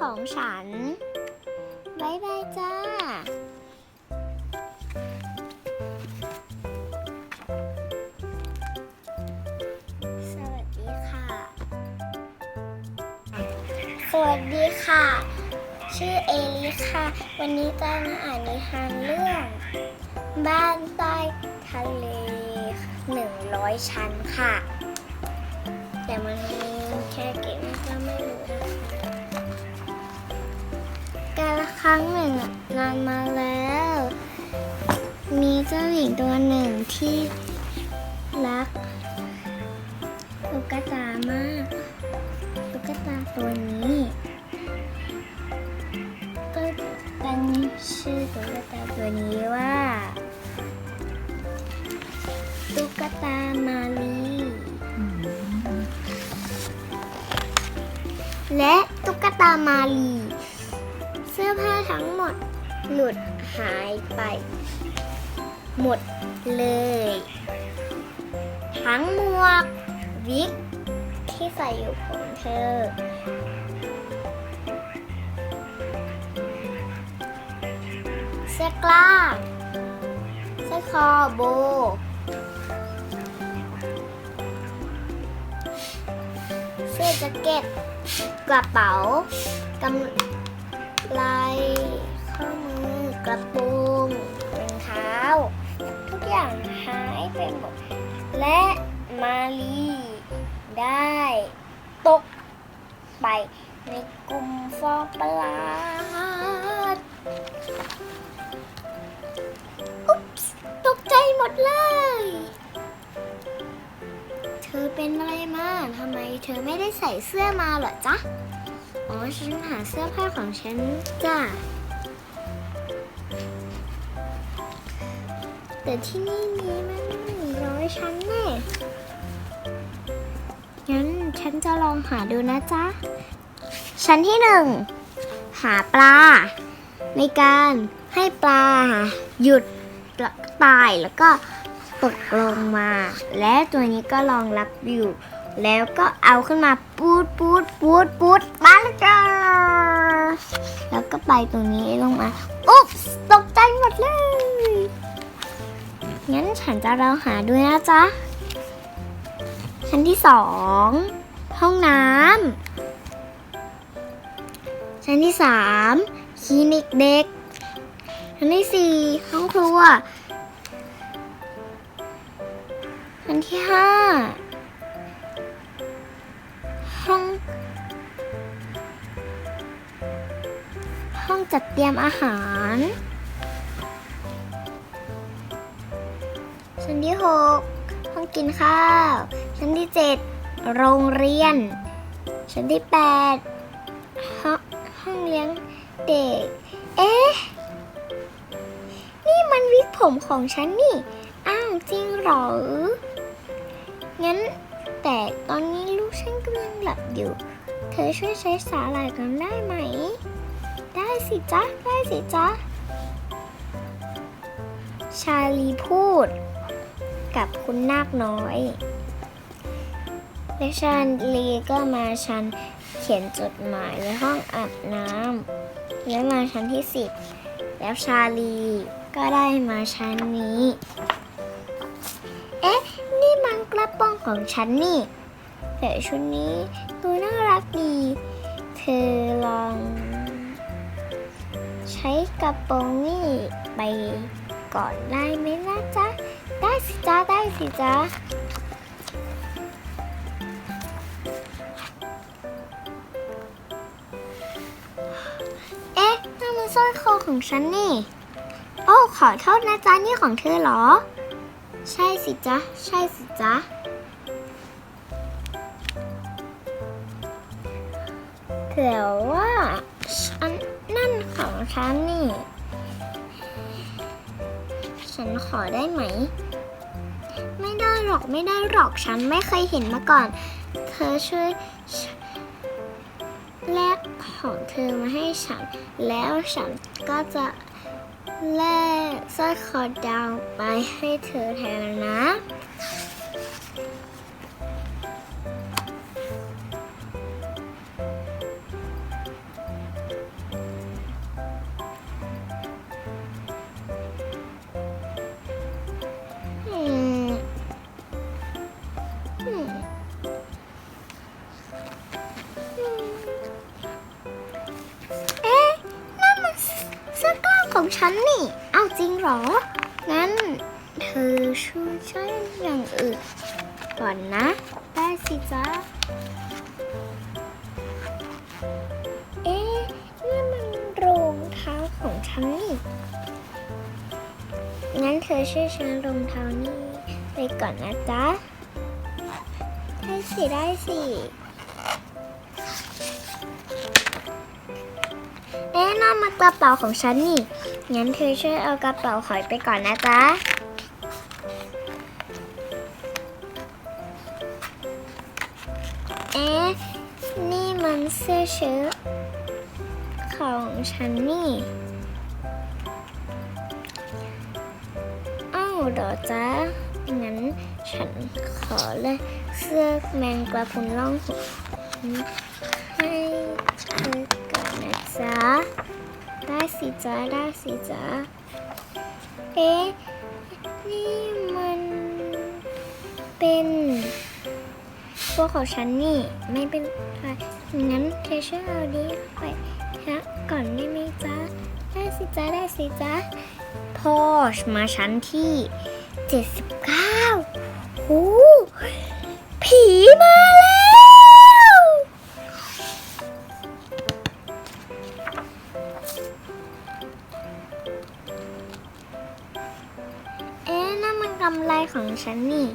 ของฉันบายบายจ้าสวัสดีค่ะ สวัสดีค่ะ ชื่อเอลิค่ะ วันนี้จะมาอ่านนิทานเรื่อง บ้านใต้ทะเลหนึ่งร้อยชั้นค่ะ แต่มันมีแค่เกมก็ไม่รู้นะคะ ครั้งหนึ่งอะนานมาแล้ว มีเจ้าหญิงตัวหนึ่งที่รักตุ๊กตามากตุ๊กตาตัวนี้ ก็ตั้งชื่อตุ๊กตาตัวนี้ว่าตุ๊กตามาลีและตุ๊กตามาลีเสื้อผ้า ทั้งหมดหลุดหายไป หมดเลย ทั้งหมวก วิก ที่ใส่อยู่ของเธอ เสื้อกล้ามเสื้อคอโบเสื้อแจ็คเก็ตกระเป๋ากำ ไลข้อมือกระโปรงรองเท้า ทุกอย่างหายไปหมด และมาลีได้ตกไปในกลุ่มฟองประหลาดอุ๊ปส์ตกใจหมดเลย เธอเป็นอะไรมาทำไมเธอไม่ได้ใส่เสื้อมาเหรอจ๊ะ อ๋อฉันหาเสื้อผ้าของฉันจ้ะ แต่ที่นี่มีมันหนึ่งร้อยชั้นแน่งั้นฉันจะลองหาดูนะจ๊ะ ชั้นที่หนึ่ง หาปลา ในการให้ปลา หยุดตายแล้วก็ตกลงมา และตัวนี้ก็รองรับอยู่ แล้วก็เอาขึ้นมาปูดปูดปูดปูดมาแล้วจ้า ไปตรงนี้ลงมา อุ๊บตกใจหมดเลย งั้นฉันจะลองหาด้วยนะจ๊ะ ชั้นที่สอง ห้องน้ำ ชั้นที่สามคลินิกเด็ก ชั้นที่สี่ห้องครัว ชั้นที่ห้าห้อง ห้องจัดเตรียมอาหาร ชั้นที่หกห้องกินข้าว ชั้นที่เจ็ดโรงเรียน ชั้นที่แปดห้องห้องเลี้ยงเด็ก เอ๊ะ นี่มันวิกผมของฉันนี่ อ้าวจริงหรอ งั้นแต่ตอนนี้ลูกฉันกำลังหลับอยู่ เธอช่วยใช้สาหร่ายกันได้ไหม ได้สิจ๊ะ ได้สิจ๊ะ ชาลีพูด กับคุณนาคน้อย และชาลีก็มาชั้นเขียนจดหมายในห้องอาบน้ำและมาชั้นที่สิบแล้วชาลีก็ได้มาชั้นนี้ เอ๊ะ นี่มันกระโปรงของฉันนี่ แต่ชุดนี้ดูน่ารักดี เธอลอง ใช้กระโปรงนี่ไปก่อนได้ไหมนะจ๊ะ ได้สิจ๊ะ ได้สิจ๊ะเอ๊ะนั่นมันสร้อยคอของฉันนี่ โอ้ ขอโทษนะจ๊ะ นี่ของเธอเหรอ ใช่สิจ๊ะ ใช่สิจ๊ะแต่ว่า ของฉันนี่ ฉันขอได้ไหม ไม่ได้หรอกไม่ได้หรอกฉันไม่เคยเห็นมาก่อน เธอช่วยแลกของเธอมาให้ฉัน แล้วฉันก็จะแลกสร้อยคอดาวไปให้เธอแทนนะ เอ๊ะ นั่นมันเสื้อกล้ามของฉันนี่ เอาจริงเหรอ งั้นเธอช่วยฉันอย่างอื่นก่อนนะ ได้สิจ๊ะ เอ๊ะนั่นมันรองเท้าของฉันนี่ งั้นเธอช่วยฉันรองเท้านี่ไปก่อนนะจ๊ะ สิได้สิเอ๊ะนั่นมันกระเป๋าของฉันนี่ งั้นเธอช่วยเอากระเป๋าหอยไปก่อนนะจ๊ะเอ๊ะนี่มันเสื้อเชิ้ตของฉันนี่อ้าวเหรอจ๊ะงั้นฉันขอเลย เสื้อแมงกระพุนล่องหนให้เธอก่อนนะจ๊ะได้สิจ๊ะได้สิจ๊ะเอ๊ะนี่มันเป็นพวกของฉันนี่ไม่เป็นไรงั้นเธอช่วยเอาดีไปฮะก่อนได้ไหมจ๊ะได้สิจ๊ะได้สิจ๊ะพอชมาชั้นที่ 79โอ้ ผีมาแล้ว เอ๊ะนั่นมันกำไรของฉันนี่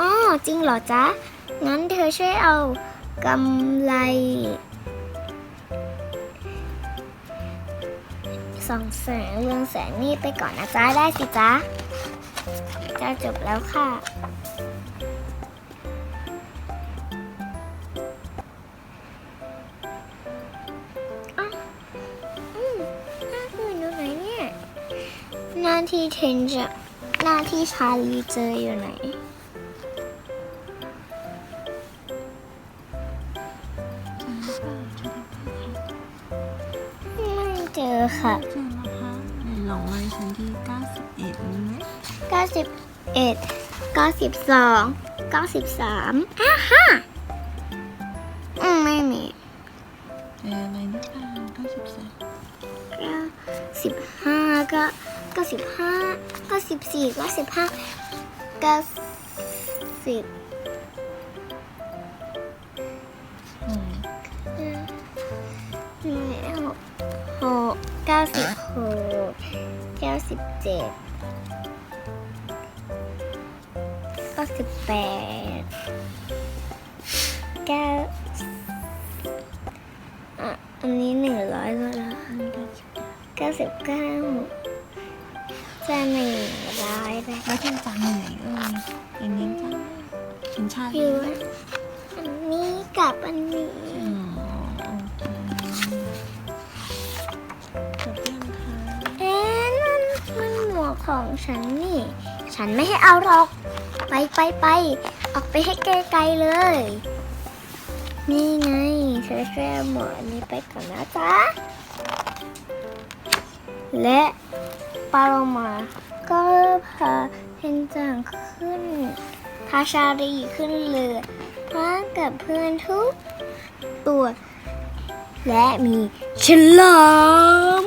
อ๋อจริงเหรอจ๊ะ งั้นเธอช่วยเอากำไรสองแสงเรืองแสงนี่ไปก่อนนะจ๊ะ ได้สิจ๊ะจะจบแล้วค่ะ น้าที่เทนจะหน้าที่ชาลีเจออยู่ไหน ไม่เจอค่ะ เจอแล้วคะในหลงเลยชั้นที่ 91มีไหม91 92 93อ่าฮะอืมไม่มีเจออะไรหรือเปล่า93 95ก็95 94 95 90อืมหนึ่งหกเก้าสิบหกเก้าสิบเจ็ดเก้าสิบแปดเก้าอันนี้หนึ่งร้อยแล้วนะเก้าสิบเก้า จะหนึ่งร้อยได้แล้วเทียนจำเหนื่อยเอ่ยเอ็นนิ้งจำได้เห็นชาอลียู่อันนี้กับอันนี้อ๋อโอเคจบยังคะเอ๊ะนั่นมันหมวกของฉันนี่ ฉันไม่ให้เอาหรอก ไปไปไปออกไปให้ไกลๆเลย นี่ไงเธอช่วยเอาหมวกอันนี้ไปก่อนนะจ๊ะและ ปาโลมา ก็พาเพนจังขึ้น พาชาลีขึ้นเรือพร้อมกับเพื่อนทุกตัว และมีฉลาม